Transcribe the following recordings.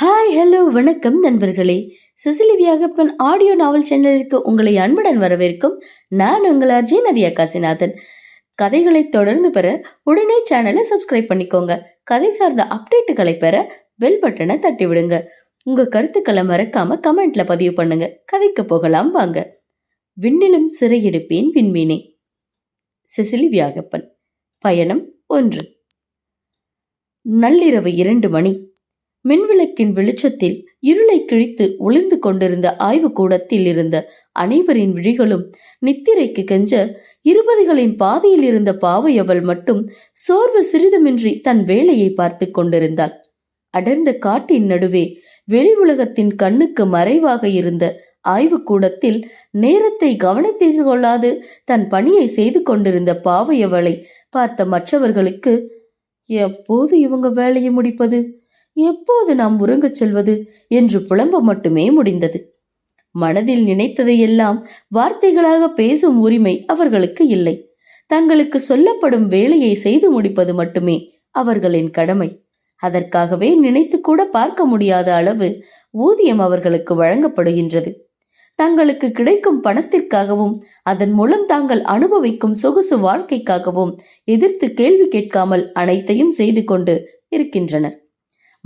Hi hello வணக்கம் நண்பர்களே. Sicily Viyagappan audio நாவல் சேனலிற்கு உங்களை அன்புடன் வரவேற்கும் நான் உங்கள் அஜய் நதியா காசிநாதன். கதைகளை தொடர்ந்து பெற உடனே சேனலை சப்ஸ்கிரைப் பண்ணிக்கோங்க. கதை சார்ந்த அப்டேட்டுகளை பெற பெல் பட்டனை தட்டி விடுங்க உங்க கருத்துக்களை மறக்காம கமெண்ட்ல பதிவு பண்ணுங்க. கதைக்கு போகலாம் வாங்க. விண்ணிலும் சிறையெடுப்பேன் விண்மீனே. சிசிலி வியாகப்பன். பயணம் ஒன்று. நள்ளிரவு இரண்டு மணி. மின்விளக்கின் வெளிச்சத்தில் இருளை கிழித்து ஒளிர்ந்து கொண்டிருந்த ஆய்வு கூடத்தில் இருந்த அனைவரின் விழிகளும் நித்திரைக்கு கெஞ்ச இருபதுகளின் பாதையில் இருந்த பாவையவள் மட்டும் சோர்வு சிறிதுமின்றி தன் வேலையை பார்த்து கொண்டிருந்தாள். அடர்ந்த காட்டின் நடுவே வெளி உலகத்தின் கண்ணுக்கு மறைவாக இருந்த ஆய்வுக்கூடத்தில் நேரத்தை கவனத்தில் கொள்ளாது தன் பணியை செய்து கொண்டிருந்த பாவையவளை பார்த்த மற்றவர்களுக்கு எப்போது இவங்க வேலையை முடிப்பது? எப்போது நாம் உறங்கச் செல்வது என்று புலம்ப மட்டுமே முடிந்தது. மனதில் நினைத்ததையெல்லாம் வார்த்தைகளாக பேசும் உரிமை அவர்களுக்கு இல்லை. தங்களுக்கு சொல்லப்படும் வேலையை செய்து முடிப்பது மட்டுமே அவர்களின் கடமை. அதற்காகவே நினைத்து கூட பார்க்க முடியாத அளவு ஊதியம் அவர்களுக்கு வழங்கப்படுகின்றது. தங்களுக்கு கிடைக்கும் பணத்திற்காகவும் அதன் மூலம் தாங்கள் அனுபவிக்கும் சொகுசு வாழ்க்கைக்காகவும் எதிர்த்து கேள்வி கேட்காமல் அனைத்தையும் செய்து கொண்டு இருக்கின்றனர்.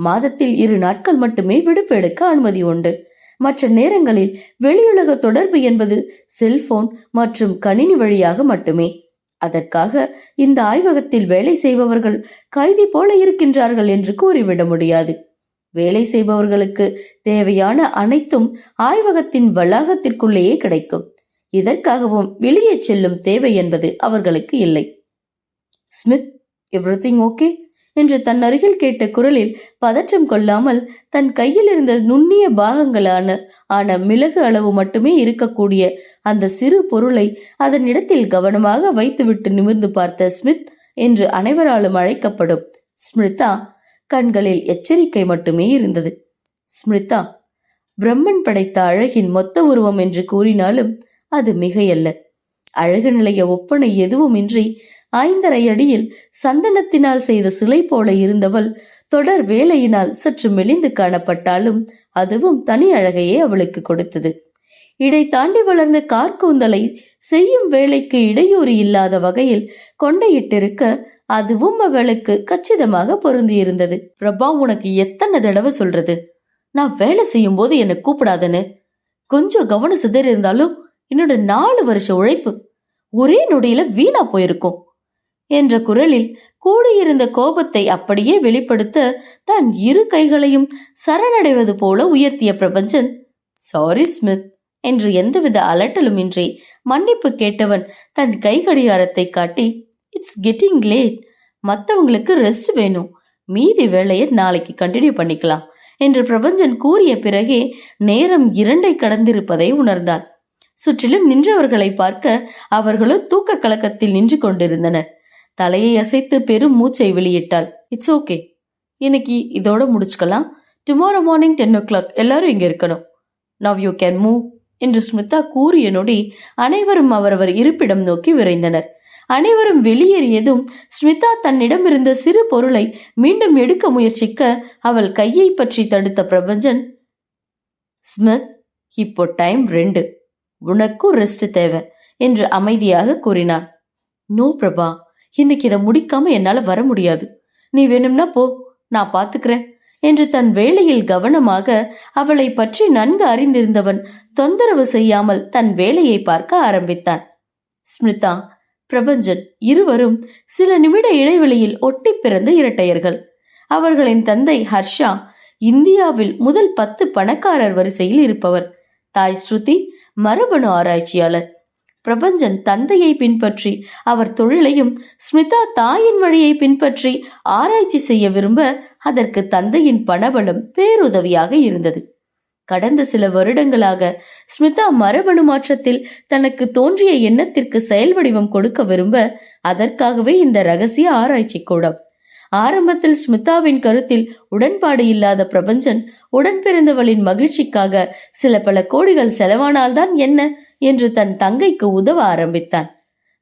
மாதத்தில் இரு நாட்கள் மட்டுமே விடுப்பு எடுக்க அனுமதி உண்டு. மற்ற நேரங்களில் வெளியுலக தொடர்பு என்பது செல்போன் மற்றும் கணினி வழியாக மட்டுமே. அதற்காக இந்த ஆய்வகத்தில் வேலை செய்பவர்கள் கைதி போல இருக்கின்றார்கள் என்று கூறிவிட முடியாது. வேலை செய்பவர்களுக்கு தேவையான அனைத்தும் ஆய்வகத்தின் வளாகத்திற்குள்ளேயே கிடைக்கும். இதற்காகவும் வெளியே செல்லும் தேவை என்பது அவர்களுக்கு இல்லை. Smith every okay? என்று தன் அருகில் கேட்ட குரலில் பதற்றம் கொள்ளாமல் தன் கையில் இருந்த நுண்ணிய பாகங்களான ஆன மிளகு அளவு மட்டுமே இருக்கக்கூடிய அந்த சிறு பொருளை அதன் இடத்தில் கவனமாக வைத்துவிட்டு நிமிர்ந்து பார்த்த ஸ்மித் என்று அனைவராலும் அழைக்கப்படும். ஸ்மிருதா கண்களில் எச்சரிக்கை மட்டுமே இருந்தது. ஸ்மிருதா பிரம்மன் படைத்த அழகின் மொத்த உருவம் என்று கூறினாலும் அது மிகையல்ல. அழகு நிலைய ஒப்பனை எதுவுமின்றி ஐந்தரை அடியில் சந்தனத்தினால் செய்த சிலை போல இருந்தவள் தொடர் வேலையினால் சற்று மெலிந்து காணப்பட்டாலும் அதுவும் தனி அழகையே அவளுக்கு கொடுத்தது. இடை தாண்டி வளர்ந்த கார்கூந்தலை செய்யும் வேலைக்கு இடையூறு இல்லாத வகையில் கொண்டையிட்டிருக்க அதுவும் அவளுக்கு கச்சிதமாக பொருந்தியிருந்தது. பிரபா உனக்கு எத்தனை தடவை சொல்றது? நான் வேலை செய்யும் போது என்னை கூப்பிடாதன்னு. கொஞ்சம் கவனம் சிதறி இருந்தாலும் என்னோட நாலு வருஷ உழைப்பு ஒரே நொடியில வீணா போயிருக்கும். என்ற குரலில் கூடியிருந்த கோபத்தை அப்படியே வெளிப்படுத்த தன் இரு கைகளையும் சரணடைவது போல உயர்த்திய பிரபஞ்சன் சாரி ஸ்மித் என்று எந்தவித அலட்டலுமின்றி மன்னிப்பு கேட்டவன் தன் கை கடிகாரத்தை காட்டி இட்ஸ் கெட்டிங் லேட் மற்றவங்களுக்கு ரெஸ்ட் வேணும். மீதி வேலையை நாளைக்கு கண்டினியூ பண்ணிக்கலாம் என்று பிரபஞ்சன் கூறிய பிறகே நேரம் இரண்டை கடந்திருப்பதை உணர்ந்தாள் சுற்றிலும் நின்றவர்களை பார்க்க அவர்களும் தூக்க கலக்கத்தில் நின்று கொண்டிருந்தனர். தலையை அசைத்து பெரும் மூச்சை வெளியிட்டாள். இட்ஸ் ஓகே இன்னைக்கு இதோட முடிச்சுக்கலாம். Tomorrow morning ten o'clock எல்லாரும் இங்கே இருக்கணும். நவ் யூ கேன் மூவ் என்று ஸ்மிதா கூறிய நொடி அனைவரும் அவரவர் இருப்பிடம் நோக்கி விரைந்தனர். அனைவரும் வெளியேறியதும் ஸ்மிதா தன்னிடமிருந்த சிறு பொருளை மீண்டும் எடுக்க முயற்சிக்க அவள் கையை பற்றி தடுத்த பிரபஞ்சன் ஸ்மித் இப்போ டைம் ரெண்டு. உனக்கும் ரெஸ்ட் தேவை என்று அமைதியாக கூறினான். நோ பிரபா இன்னைக்கு இதை முடிக்காம என்னால வர முடியாது. நீ வேணும்னா போ நான் பாத்துக்கிறேன் என்று தன் வேலையில் கவனமாக அவளை பற்றி நன்கு அறிந்திருந்தவன் தொந்தரவு செய்யாமல் தன் வேலையை பார்க்க ஆரம்பித்தான். ஸ்மிதா பிரபஞ்சன் இருவரும் சில நிமிட இடைவெளியில் ஒட்டி பிறந்த இரட்டையர்கள். அவர்களின் தந்தை ஹர்ஷா இந்தியாவில் முதல் பத்து பணக்காரர் வரிசையில் இருப்பவர். தாய் ஸ்ருதி மரபணு ஆராய்ச்சியாளர். பிரபஞ்சன் தந்தையை பின்பற்றி அவர் தொழிலையும் ஸ்மிதா தாயின் வழியை பின்பற்றி ஆராய்ச்சி செய்ய விரும்ப அதற்கு தந்தையின் பணபலம் பேருதவியாக இருந்தது. கடந்த சில வருடங்களாக ஸ்மிதா மரபணு மாற்றத்தில் தனக்கு தோன்றிய எண்ணத்திற்கு செயல் வடிவம் கொடுக்க விரும்ப அதற்காகவே இந்த ரகசிய ஆராய்ச்சி கூடம் ஆரம்பத்தில் ஸ்மிதாவின் கருத்தில் உடன்பாடு இல்லாத பிரபஞ்சன் உடன் பிறந்தவளின் மகிழ்ச்சிக்காக சில பல கோடிகள் செலவானால்தான் என்ன என்று தன் தங்கைக்கு உதவ ஆரம்பித்தான்.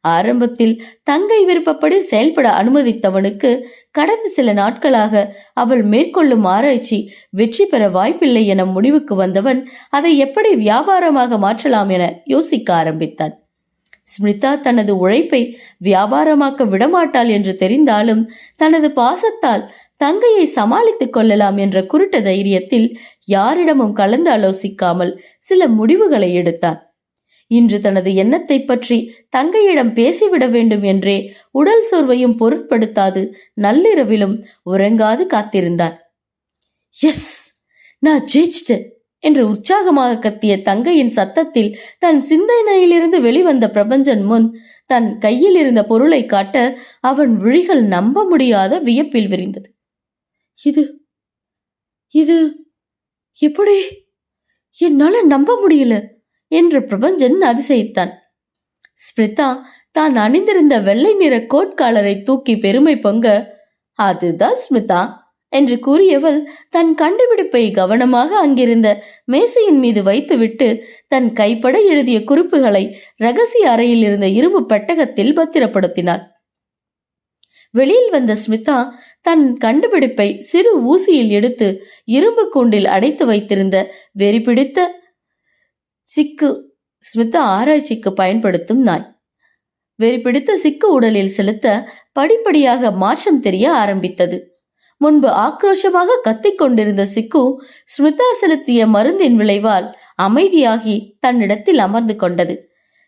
ஆரம்பத்தில் தங்கை விருப்பப்படி செயல்பட அனுமதித்தவனுக்கு கடந்த சில நாட்களாக அவள் மேற்கொள்ளும் ஆராய்ச்சி வெற்றி பெற வாய்ப்பில்லை என முடிவுக்கு வந்தவன் அதை எப்படி வியாபாரமாக மாற்றலாம் என யோசிக்க ஆரம்பித்தான். ஸ்மிதா தனது உழைப்பை வியாபாரமாக்க விடமாட்டாள் என்று தெரிந்தாலும் தனது பாசத்தால் தங்கையை சமாளித்துக் கொள்ளலாம் என்ற குருட்ட தைரியத்தில் யாரிடமும் கலந்து ஆலோசிக்காமல் சில முடிவுகளை எடுத்தான். இன்று தனது எண்ணத்தை பற்றி தங்கையிடம் பேசிவிட வேண்டும் என்றே உடல் சோர்வையும் பொருட்படுத்தாது நள்ளிரவிலும் உறங்காது காத்திருந்தான். எஸ் நான் ஜெயிச்சிட்டேன். என்று உற்சாகமாக கத்திய தங்கையின் சத்தத்தில் தன் சிந்தனையிலிருந்து வெளிவந்த பிரபஞ்சன் முன் தன் கையில் இருந்த பொருளை காட்ட அவன் விழிகள் நம்ப முடியாத வியப்பில் விரிந்தது. இது இது எப்படி? என்னால நம்ப முடியல என்று பிரபஞ்சன் அதிசயித்தான். ஸ்மிதா தான் அணிந்திருந்த வெள்ளை நிற கோட்காலரை தூக்கி பெருமை பொங்க அதுதான் ஸ்மிதா என்று கூறியவள் தன் கண்டுபிடிப்பை கவனமாக அங்கிருந்த மேசையின் மீது வைத்துவிட்டு தன் கைப்பட எழுதிய குறிப்புகளை ரகசிய அறையில் இருந்த இரும்பு பெட்டகத்தில் பத்திரப்படுத்தினாள். வெளியில் வந்த ஸ்மிதா தன் கண்டுபிடிப்பை சிறு ஊசியில் எடுத்து இரும்பு கூண்டில் அடைத்து வைத்திருந்த வெறி பிடித்த சிக்கு ஸ்மிதா ஆராய்ச்சிக்கு பயன்படுத்தும் நாய். வெறி பிடித்த சிக்கு உடலில் செலுத்த படிப்படியாக மாற்றம் தெரிய ஆரம்பித்தது. முன்பு ஆக்ரோஷமாக கத்திக் கொண்டிருந்த சிக்கு ஸ்மிதா செலுத்திய மருந்தின் விளைவால் அமைதியாகி தன்னிடத்தில் அமர்ந்து கொண்டது.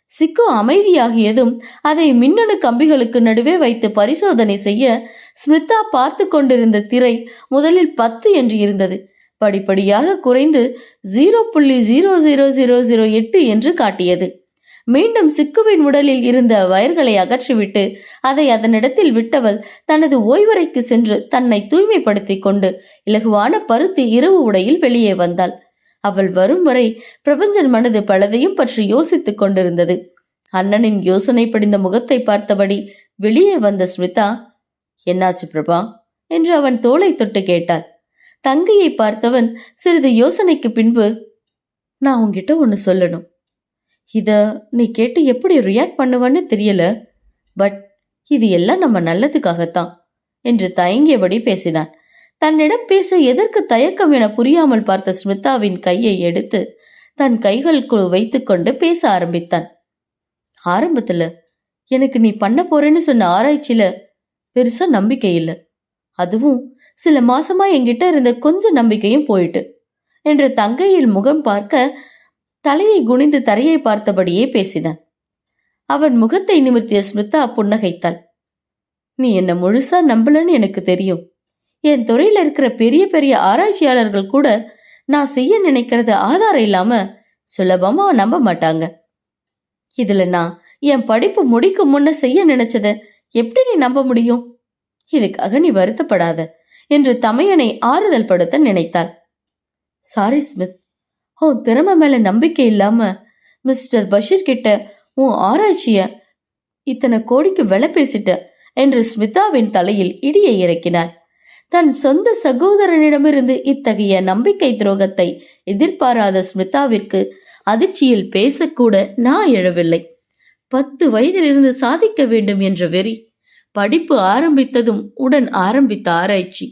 சிக்கு அமைதியாகியதும் அதை மின்னணு கம்பிகளுக்கு நடுவே வைத்து பரிசோதனை செய்ய ஸ்மிதா பார்த்து கொண்டிருந்த திரை முதலில் பத்து என்று இருந்தது. படிப்படியாக குறைந்து ஜீரோ புள்ளி ஜீரோ ஜீரோ ஜீரோ ஜீரோ எட்டு என்று காட்டியது. மீண்டும் சிக்குவின் உடலில் இருந்த வயர்களை அகற்றிவிட்டு அதை அதனிடத்தில் விட்டவள் தனது ஓய்வறைக்கு சென்று தன்னை தூய்மைப்படுத்தி கொண்டு இலகுவான பருத்தி இரவு உடையில் வெளியே வந்தாள். அவள் வரும் வரை பிரபஞ்சன் மனது பலதையும் பற்றி யோசித்துக் கொண்டிருந்தது. அண்ணனின் யோசனை படிந்த முகத்தை பார்த்தபடி வெளியே வந்த ஸ்மிதா என்னாச்சு பிரபா? என்று அவன் தோளை தொட்டு கேட்டாள். தங்கையை பார்த்தவன் சிறிது யோசனைக்கு பின்பு நான் உன்கிட்ட ஒன்று சொல்லணும். இதை நீ கேட்டு எப்படி ரியாக்ட் பண்ணுவன்னு தெரியல. பட் இது எல்லாம் நம்ம நல்லதுக்காகத்தான் என்று தயங்கியபடி பேசினான். தன்னிடம் பேச எதற்கு தயக்கம் என புரியாமல் பார்த்த ஸ்மிதாவின் கையை எடுத்து தன் கைகளுக்குள் வைத்துக்கொண்டு பேச ஆரம்பித்தான். ஆரம்பத்துல எனக்கு நீ பண்ண போறேன்னு சொன்ன ஆராய்ச்சியில பெருசா நம்பிக்கை இல்லை. அதுவும் சில மாசமா என்கிட்ட இருந்த கொஞ்ச நம்பிக்கையும் போயிட்டு என்று தங்கையில் முகம் பார்க்க தலையை குனிந்து தரையை பார்த்தபடியே பேசினான். அவன் முகத்தை நிமிர்த்திய ஸ்மிதா புன்னகைத்தாள். நீ என்ன முழுசா நம்பலன்னு எனக்கு தெரியும். என் துறையில இருக்கிற பெரிய பெரிய ஆராய்ச்சியாளர்கள் கூட நான் செய்ய நினைக்கிறது ஆதாரம் இல்லாம சுலபமா நம்ப மாட்டாங்க. இதுல நான் என் படிப்பு முடிக்கும் முன்ன செய்ய நினைச்சத எப்படி நீ நம்ப முடியும்? இதுக்காக நீ வருத்தப்படாத என்று தமையனை ஆறுதல் படுத்த நினைத்தாள். சாரி ஸ்மித் உன் திறமை மேல நம்பிக்கை இல்லாம மிஸ்டர் பஷீர் கிட்ட உன் ஆராய்ச்சிய இத்தனை கோடிக்கு விலை பேசிட்ட என்று ஸ்மிதாவின் தலையில் இடியை இறக்கினார். தன் சொந்த சகோதரனிடமிருந்து இத்தகைய நம்பிக்கை துரோகத்தை எதிர்பாராத ஸ்மிதாவிற்கு அதிர்ச்சியில் பேசக்கூட நான் எழவில்லை. பத்து வயதிலிருந்து சாதிக்க வேண்டும் என்ற வெறி படிப்பு ஆரம்பித்ததும் உடன் ஆரம்பித்த ஆராய்ச்சி.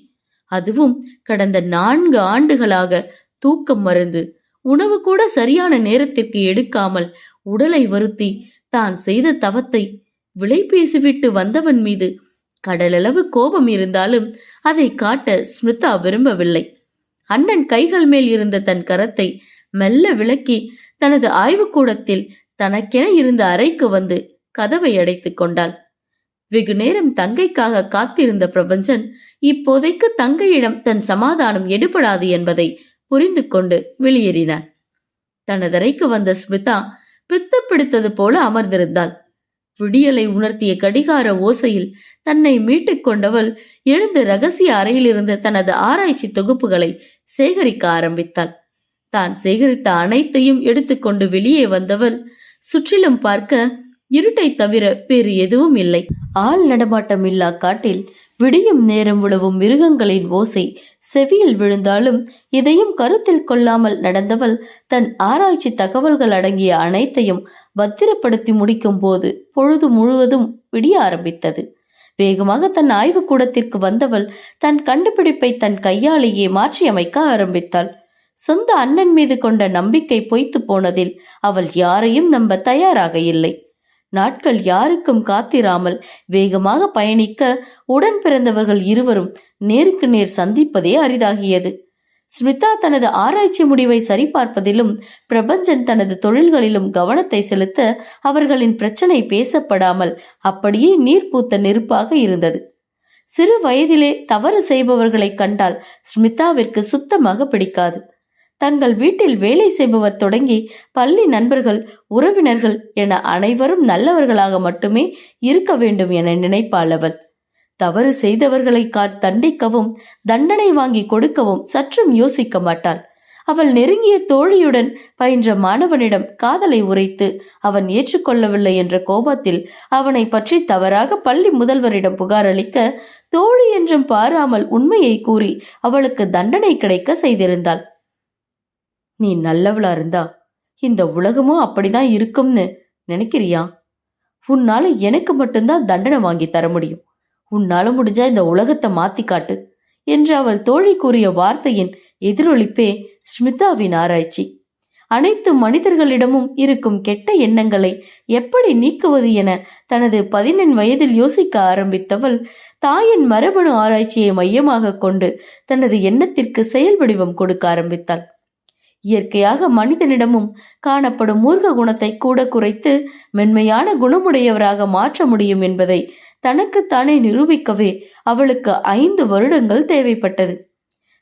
அதுவும் கடந்த நான்கு ஆண்டுகளாக தூக்கம் மருந்து உணவு கூட சரியான நேரத்திற்கு எடுக்காமல் உடலை வருத்தி தான் செய்த தவத்தை விலை பேசிவிட்டு வந்தவன் மீது கடலளவு கோபம் இருந்தாலும் அதை காட்ட ஸ்மிருதா விரும்பவில்லை. அண்ணன் கைகள் மேல் இருந்த தன் கரத்தை மெல்ல விலக்கி தனது ஆய்வுக்கூடத்தில் தனக்கென இருந்த அறைக்கு வந்து கதவை அடைத்துக் கொண்டாள். வெகு நேரம் தங்கைக்காக காத்திருந்த பிரபஞ்சன் இப்போதைக்கு தங்கையிடம் தன் சமாதானம் எடுபடாது என்பதை புரிந்து கொண்டு வெளியேறினாள் தனது அறைக்கு வந்த ஸ்மிதா பித்த பிடித்தது போல அமர்ந்திருந்தாள். விடியலை உணர்த்திய கடிகார ஓசையில் தன்னை மீட்டுக் கொண்டவள் எழுந்து ரகசிய அறையிலிருந்து தனது ஆராய்ச்சி தொகுப்புகளை சேகரிக்க ஆரம்பித்தாள். தான் சேகரித்த அனைத்தையும் எடுத்துக்கொண்டு வெளியே வந்தவள் சுற்றிலும் பார்க்க இருட்டை தவிர வேறு எதுவும் இல்லை. ஆள் நடமாட்டம் இல்லா காட்டில் விடியும் நேரம் உழவும் மிருகங்களின் ஓசை செவியில் விழுந்தாலும் இதையும் கருத்தில் கொள்ளாமல் நடந்தவள் தன் ஆராய்ச்சி தகவல்கள் அடங்கிய அனைத்தையும் பத்திரப்படுத்தி முடிக்கும் போது பொழுது முழுவதும் விடிய ஆரம்பித்தது. வேகமாக தன் ஆய்வுக்கூடத்திற்கு வந்தவள் தன் கண்டுபிடிப்பை தன் கையாலேயே மாற்றியமைக்க ஆரம்பித்தாள். சொந்த அண்ணன் மீது கொண்ட நம்பிக்கை பொய்த்து போனதில் அவள் யாரையும் நம்ப தயாராக இல்லை. நாட்கள் யாருக்கும் காத்திராமல் வேகமாக பயணிக்க உடன் பிறந்தவர்கள் இருவரும் நேருக்கு நேர் சந்திப்பதே அரிதாகியது. ஸ்மிதா தனது ஆராய்ச்சி முடிவை சரிபார்ப்பதிலும் பிரபஞ்சன் தனது தொழில்களிலும் கவனத்தை செலுத்த அவர்களின் பிரச்சனை பேசப்படாமல் அப்படியே நீர் பூத்த நெருப்பாக இருந்தது. சிறு வயதிலே தவறு செய்பவர்களை கண்டால் ஸ்மிதாவிற்கு சுத்தமாக பிடிக்காது. தங்கள் வீட்டில் வேலை செய்பவர் தொடங்கி பள்ளி நண்பர்கள் உறவினர்கள் என அனைவரும் நல்லவர்களாக மட்டுமே இருக்க வேண்டும் என நினைப்பாள் அவள் தவறு செய்தவர்களை கா தண்டிக்கவும் தண்டனை வாங்கி கொடுக்கவும் சற்றும் யோசிக்க மாட்டாள். அவள் நெருங்கிய தோழியுடன் பயின்ற மாணவனிடம் காதலை உரைத்து அவன் ஏற்றுக்கொள்ளவில்லை என்ற கோபத்தில் அவனை பற்றி தவறாக பள்ளி முதல்வரிடம் புகார் அளிக்க தோழி என்றும் பாராமல் உண்மையை கூறி அவளுக்கு தண்டனை கிடைக்க செய்திருந்தாள். நீ நல்லவளா இருந்தா இந்த உலகமும் அப்படிதான் இருக்கும்னு நினைக்கிறியா? உன்னால எனக்கு மட்டும்தான் தண்டனை வாங்கி தர முடியும். உன்னால முடிஞ்சா இந்த உலகத்தை மாத்தி காட்டு என்று அவள் தோழி கூறிய வார்த்தையின் எதிரொலிப்பே ஸ்மிதாவின் ஆராய்ச்சி. அனைத்து மனிதர்களிடமும் இருக்கும் கெட்ட எண்ணங்களை எப்படி நீக்குவது என தனது பதினெண் வயதில் யோசிக்க ஆரம்பித்தவள் தாயின் மரபணு ஆராய்ச்சியை மையமாக கொண்டு தனது எண்ணத்திற்கு செயல் வடிவம் கொடுக்க ஆரம்பித்தாள். இயற்கையாக மனிதனிடமும் காணப்படும் மூர்க்க குணத்தை கூட குறைத்து மென்மையான குணமுடையவராக மாற்ற முடியும் என்பதை தனக்குத்தானே நிரூபிக்கவே அவளுக்கு ஐந்து வருடங்கள் தேவைப்பட்டது.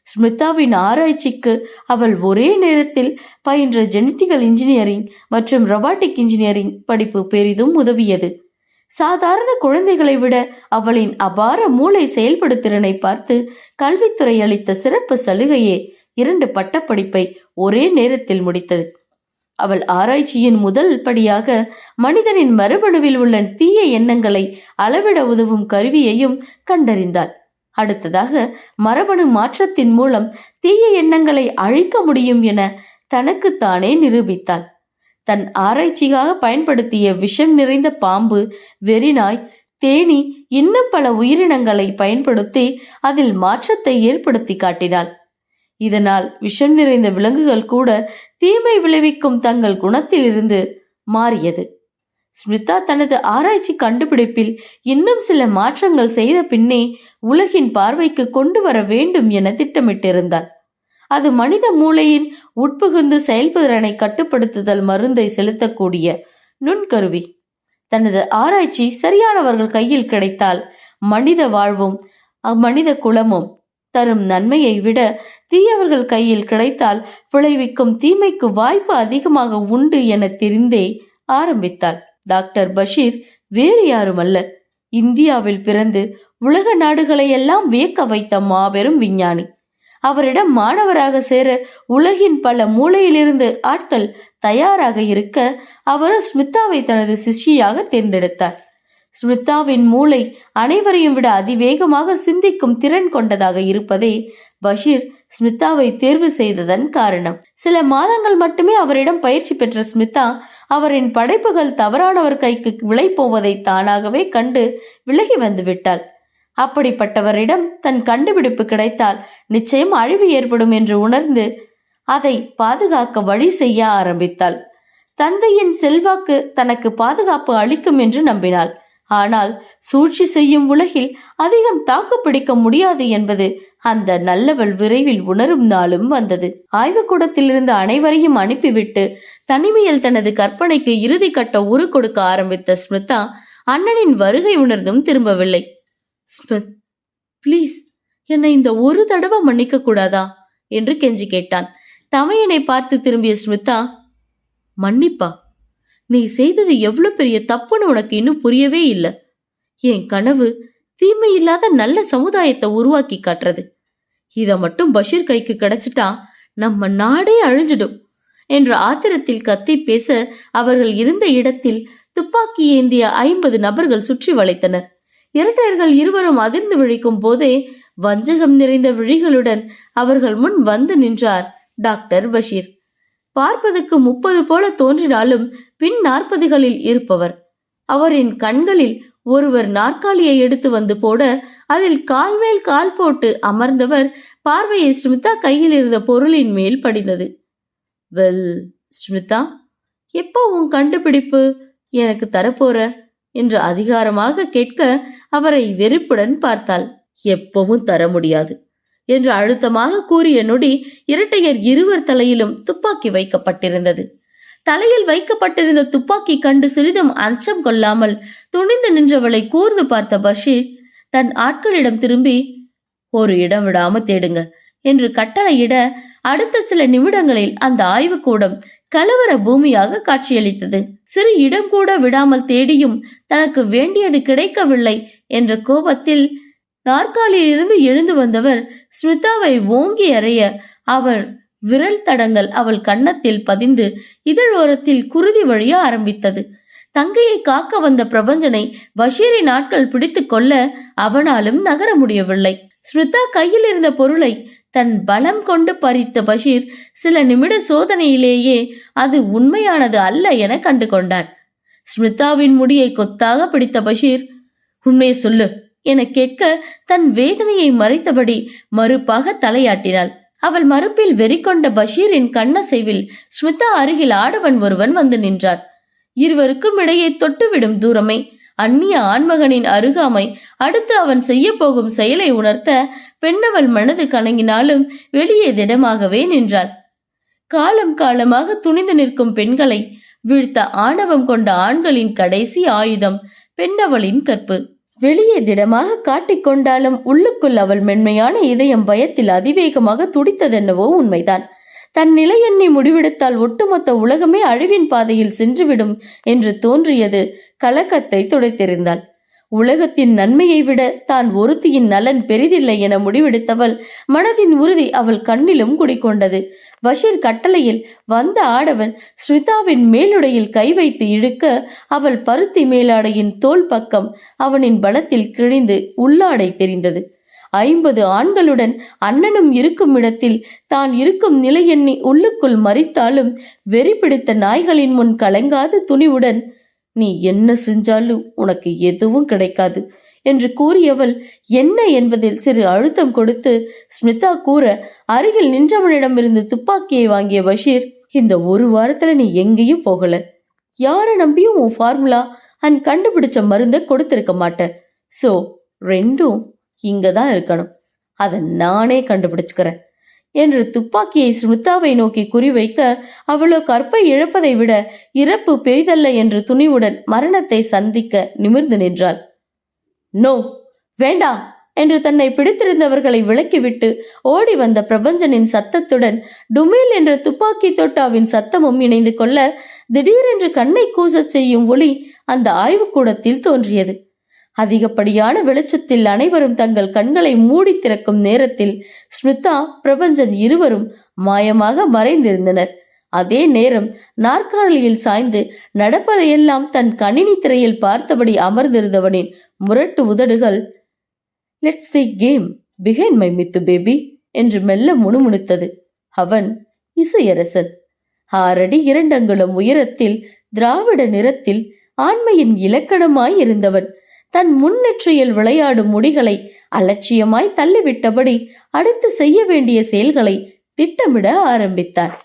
ஸ்மிதாவின் ஆராய்ச்சிக்கு அவள் ஒரே நேரத்தில் பயின்ற ஜெனட்டிக்கல் இன்ஜினியரிங் மற்றும் ரொபாட்டிக் இன்ஜினியரிங் படிப்பு பெரிதும் உதவியது. சாதாரண குழந்தைகளை விட அவளின் அபார மூளை செயல்படுத்திறனை பார்த்து கல்வித்துறை அளித்த சிறப்பு சலுகையே இரண்டு பட்டப்படிப்பை ஒரே நேரத்தில் முடித்தது. அவள் ஆராய்ச்சியின் முதல் படியாக மனிதனின் மரபணுவில் உள்ள தீய எண்ணங்களை அளவிட உதவும் கருவியையும் கண்டறிந்தாள். அடுத்ததாக மரபணு மாற்றத்தின் மூலம் தீய எண்ணங்களை அழிக்க முடியும் என தனக்குத்தானே நிரூபித்தாள். தன் ஆராய்ச்சிக்காக பயன்படுத்திய விஷம் நிறைந்த பாம்பு வெறிநாய் தேனி இன்னும் பல உயிரினங்களை பயன்படுத்தி அதில் மாற்றத்தை ஏற்படுத்தி காட்டினாள். இதனால் விஷம் நிறைந்த விலங்குகள் கூட தீமை விளைவிக்கும் தங்கள் குணத்திலிருந்து மாறியது. ஸ்மிதா தனது ஆராய்ச்சி கண்டுபிடிப்பில் இன்னும் சில மாற்றங்கள் செய்த பின்னே உலகின் பார்வைக்கு கொண்டு வர வேண்டும் என திட்டமிட்டிருந்தார் அது மனித மூளையின் உட்புகுந்து செயல்புதிறனை கட்டுப்படுத்துதல் மருந்தை செலுத்தக்கூடிய நுண்கருவி. தனது ஆராய்ச்சி சரியானவர்கள் கையில் கிடைத்தால் மனித வாழ்வும் அம்மனித குலமும் தரும் நன்மையை விட தீயவர்கள் கையில் கிடைத்தால் விளைவிக்கும் தீமைக்கு வாய்ப்பு அதிகமாக உண்டு என தெரிந்தே ஆரம்பித்தாள். டாக்டர் பஷீர் வேறு யாரும் அல்ல இந்தியாவில் பிறந்து உலக நாடுகளை எல்லாம் வியக்க வைத்த மாபெரும் விஞ்ஞானி. அவரிடம் மாணவராக சேர உலகின் பல மூலையிலிருந்து ஆட்கள் தயாராக இருக்க அவர் ஸ்மிதாவை தனது சிஷ்யாக தேர்ந்தெடுத்தார். ஸ்மிதாவின் மூளை அனைவரையும் விட அதிவேகமாக சிந்திக்கும் திறன் கொண்டதாக இருப்பதே பஷீர் ஸ்மிதாவை தேர்வு செய்ததன் காரணம். சில மாதங்கள் மட்டுமே அவரிடம் பயிற்சி பெற்ற ஸ்மிதா அவரின் படைப்புகள் தவறானவர் கைக்கு விலை போவதை தானாகவே கண்டு விலகி வந்து விட்டாள் அப்படிப்பட்டவரிடம் தன் கண்டுபிடிப்பு கிடைத்தால் நிச்சயம் அழிவு ஏற்படும் என்று உணர்ந்து அதை பாதுகாக்க வழி செய்ய ஆரம்பித்தாள். தந்தையின் செல்வாக்கு தனக்கு பாதுகாப்பு அளிக்கும் என்று நம்பினாள். ஆனால் சூழ்ச்சி செய்யும் உலகில் அதிகம் தாக்குப்பிடிக்க முடியாது என்பது அந்த நல்லவள் விரைவில் உணரும் நாளும் வந்தது. ஆய்வுக்கூடத்திலிருந்து அனைவரையும் அனுப்பிவிட்டு தனிமையில் தனது கற்பனைக்கு இறுதி கட்ட உரு கொடுக்க ஆரம்பித்த ஸ்மிதா அண்ணனின் வருகை உணர்ந்தும் திரும்பவில்லை. ஸ்மித் ப்ளீஸ் என்னை இந்த ஒரு தடவை மன்னிக்க கூடாதா? என்று கெஞ்சி கேட்டான். தமையனை பார்த்து திரும்பிய ஸ்மிதா மன்னிப்பா நீ செய்தது எவ்வளவு பெரிய தப்புன்னு உனக்கு இன்னும் புரியவே இல்லை. என் கனவு தீமை இல்லாத நல்ல சமுதாயத்தை உருவாக்கி காட்டுறது. இதை மட்டும் பஷீர் கைக்கு கிடைச்சிட்டா நம்ம நாடே அழிஞ்சிடும் என்ற ஆத்திரத்தில் கத்தி பேச அவர்கள் இருந்த இடத்தில் துப்பாக்கி ஏந்திய ஐம்பது நபர்கள் சுற்றி வளைத்தனர். இரட்டையர்கள் இருவரும் அதிர்ந்து விழிக்கும் போதே வஞ்சகம் நிறைந்த விழிகளுடன் அவர்கள் முன் வந்து நின்றார் டாக்டர் பஷீர். பார்ப்பதற்கு முப்பது போல தோன்றினாலும் பின் நாற்பதுகளில் இருப்பவர். அவரின் கண்களில் ஒருவர் நாற்காலியை எடுத்து வந்து போட அதில் கால் மேல் கால் போட்டு அமர்ந்தவர் பார்வையை ஸ்மிதா கையில் இருந்த பொருளின் மேல் படிந்தது. வெல் ஸ்மிதா எப்போ உன் கண்டுபிடிப்பு? எனக்கு தரப்போற? என்று அதிகாரமாக கேட்க அவரை வெறுப்புடன் பார்த்தாள். எப்பவும் தர முடியாது. என்று அழுத்தமாக கூறிய நொடி இரட்டையர் இருவர் தலையிலும் துப்பாக்கி வைக்கப்பட்டிருந்தது. தலையில் வைக்கப்பட்டிருந்த துப்பாக்கி கண்டு சிறிதும் அச்சம் கொள்ளாமல் துணிந்து நின்றவளை கூர்ந்து பார்த்த பஷீர் தன் ஆட்களிடம் திரும்பி ஒரு இடம் விடாம தேடுங்க என்று கட்டளையிட அடுத்த சில நிமிடங்களில் அந்த ஆய்வுக்கூடம் கலவர பூமியாக காட்சியளித்தது. சிறு இடம் கூட விடாமல் தேடியும் தனக்கு வேண்டியது கிடைக்கவில்லை என்ற கோபத்தில் நாற்காலியில் இருந்து எழுந்து வந்தவர் ஸ்மிதாவை ஓங்கி அறைய அவள் விரல் தடங்கள் அவள் கன்னத்தில் பதிந்து இதழோரத்தில் குருதி வழிய ஆரம்பித்தது. தங்கையை காக்க வந்த பிரபஞ்சனை பஷீரின் ஆட்கள் பிடித்து கொள்ள அவனாலும் நகர முடியவில்லை. ஸ்மிதா கையில் இருந்த பொருளை தன் பலம் கொண்டு பறித்த பஷீர் சில நிமிட சோதனையிலேயே அது உண்மையானது அல்ல என கண்டு கொண்டான் ஸ்மிதாவின் முடியை கொத்தாக பிடித்த பஷீர் உண்மையை சொல்லு. என கேட்க தன் வேதனையை மறைத்தபடி மறுப்பாக தலையாட்டினாள். அவள் மறுப்பில் வெறி கொண்ட பஷீரின் கண்ணசைவில் ஸ்மிதா அருகில் ஆடவன் ஒருவன் வந்து நின்றார் இருவருக்கும் இடையே தொட்டுவிடும் தூரமை அந்நிய ஆண்மகனின் அருகாமை அடுத்து அவன் செய்ய போகும் செயலை உணர்த்த பெண்ணவள் மனது கலங்கினாலும் வெளியே திடமாகவே நின்றாள். காலம் காலமாக துணிந்து நிற்கும் பெண்களை வீழ்த்த ஆணவம் கொண்ட ஆண்களின் கடைசி ஆயுதம் பெண்ணவளின் கற்பு. வெளியே திடமாக காட்டிக்கொண்டாலும் உள்ளுக்குள் அவள் மென்மையான இதயம் பயத்தில் அதிவேகமாக துடித்ததென்னவோ உண்மைதான். தன் நிலை எண்ணி முடிவெடுத்தால் ஒட்டுமொத்த உலகமே அழிவின் பாதையில் சென்றுவிடும் என்று தோன்றியது கலக்கத்தை துடைத்திருந்தாள். உலகத்தின் நன்மையை விட தான் ஒருத்தியின் நலன் பெரிதில்லை என முடிவெடுத்தவள் மனதின் உறுதி அவள் கண்ணிலும் குடிக்கொண்டது பஷீர் கட்டளையில் வந்த ஆடவன் ஸ்மிதாவின் மேலுடையில் கை வைத்து இழுக்க அவள் பருத்தி மேலாடையின் தோல் பக்கம் அவனின் பலத்தில் கிழிந்து உள்ளாடை தெரிந்தது. ஐம்பது ஆண்களுடன் அண்ணனும் இருக்கும் இடத்தில் தான் இருக்கும் நிலை எண்ணி உள்ளுக்குள் மறித்தாலும் வெறி பிடித்த நாய்களின் முன் கலங்காத துணிவுடன் நீ என்ன செஞ்சாலும் உனக்கு எதுவும் கிடைக்காது என்று கூறியவள் என்ன என்பதில் சிறு அழுத்தம் கொடுத்து ஸ்மிதா கூற அருகில் நின்றவனிடமிருந்து துப்பாக்கியை வாங்கிய பஷீர் இந்த ஒரு வாரத்துல நீ எங்கேயும் போகல. யாரை நம்பியும் உன் ஃபார்முலா அண்ட் கண்டுபிடிச்ச மருந்தை கொடுத்திருக்க மாட்டேன் சோ ரெண்டும் இங்க தான் இருக்கணும். அதை நானே கண்டுபிடிச்சுக்கிறேன். என்று துப்பாக்கியை ஸ்மிதாவை நோக்கி குறிவைக்க அவளோ கற்பை இழப்பதை விட இறப்பு பெரிதல்ல என்று துணிவுடன் மரணத்தை சந்திக்க நிமிர்ந்து நின்றாள். நோ வேண்டாம் என்று தன்னை பிடித்திருந்தவர்களை விலக்கிவிட்டு ஓடி வந்த பிரபஞ்சனின் சத்தத்துடன் டுமில் என்ற துப்பாக்கி தோட்டாவின் சத்தமும் இணைந்து கொள்ள திடீரென்று கண்ணை கூசச் செய்யும் ஒளி அந்த ஆய்வுக்கூடத்தில் தோன்றியது. அதிகப்படியான வெளிச்சத்தில் அனைவரும் தங்கள் கண்களை மூடி திறக்கும் நேரத்தில் ஸ்மிதா பிரபஞ்சன் இருவரும் மாயமாக மறைந்திருந்தனர். அதே நேரம் நாற்காலியில் சாய்ந்து நடப்பதையெல்லாம் தன் கணினி திரையில் பார்த்தபடி அமர்ந்திருந்தவனின் முரட்டு உதடுகள் let's see came behind my Mithu baby என்று மெல்ல முணுமுணுத்தது. அவன் இசையரசன். ஆறடி இரண்டங்குளம் உயரத்தில் திராவிட நிறத்தில் ஆண்மையின் இலக்கணமாய் இருந்தவன். தன் முன்னெற்றியில் விளையாடும் முடிகளை அலட்சியமாய் தள்ளிவிட்டபடி அடுத்து செய்ய வேண்டிய செயல்களை திட்டமிட ஆரம்பித்தார்.